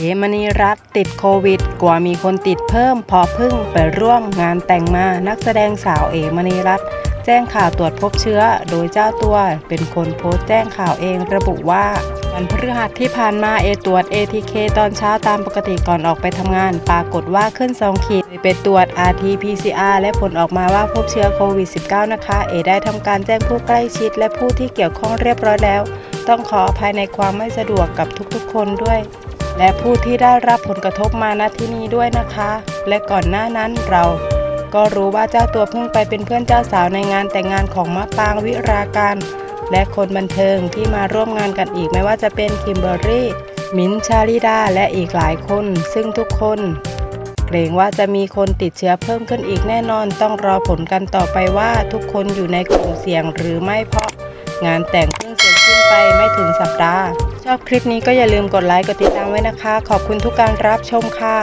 เอมณีรัตติดโควิด กว่ามีคนติดเพิ่ม พอพึ่งไปร่วมงานแต่งมานักแสดงสาวเอมณีรัตแจ้งข่าวตรวจพบเชื้อ โดยเจ้าตัวเป็นคนโพสต์แจ้งข่าวเองระบุว่าวันพฤหัสที่ผ่านมาเอตรวจ ATK ตอนเช้าตามปกติก่อนออกไปทำงาน ปรากฏว่าขึ้น2ขีดเลยไปตรวจ RT-PCR และผลออกมาว่าพบเชื้อโควิด -19 นะคะ เอได้ทำการแจ้งผู้ใกล้ชิด และผู้ที่เกี่ยวข้องเรียบร้อยแล้ว ต้องขออภัยในความไม่สะดวกกับทุกๆ คนด้วย และผู้ที่ได้รับผลกระทบมาณที่นี้ด้วยนะคะ และก่อนหน้านั้นเราก็รู้ว่าเจ้าตัวเพิ่งไปเป็นเพื่อนเจ้าสาวในงานแต่งงานของมะปางวิราการ และคนบันเทิงที่มาร่วมงานกันอีกไม่ว่าจะเป็นคิมเบอรี่มิ้นชาลิดาและอีกหลายคน ซึ่งทุกคน เกรงว่าจะมีคนติดเชื้อเพิ่มขึ้นอีกแน่นอน ต้องรอผลกันต่อไปว่าทุกคนอยู่ในกลุ่มเสี่ยงหรือไม่เพราะงานแต่งเพิ่งเสร็จสิ้นไปไม่ถึงสัปดาห์ ชอบคลิปนี้ก็อย่าลืมกดไลค์กดติดตามไว้นะคะ ขอบคุณทุกการรับชมค่ะ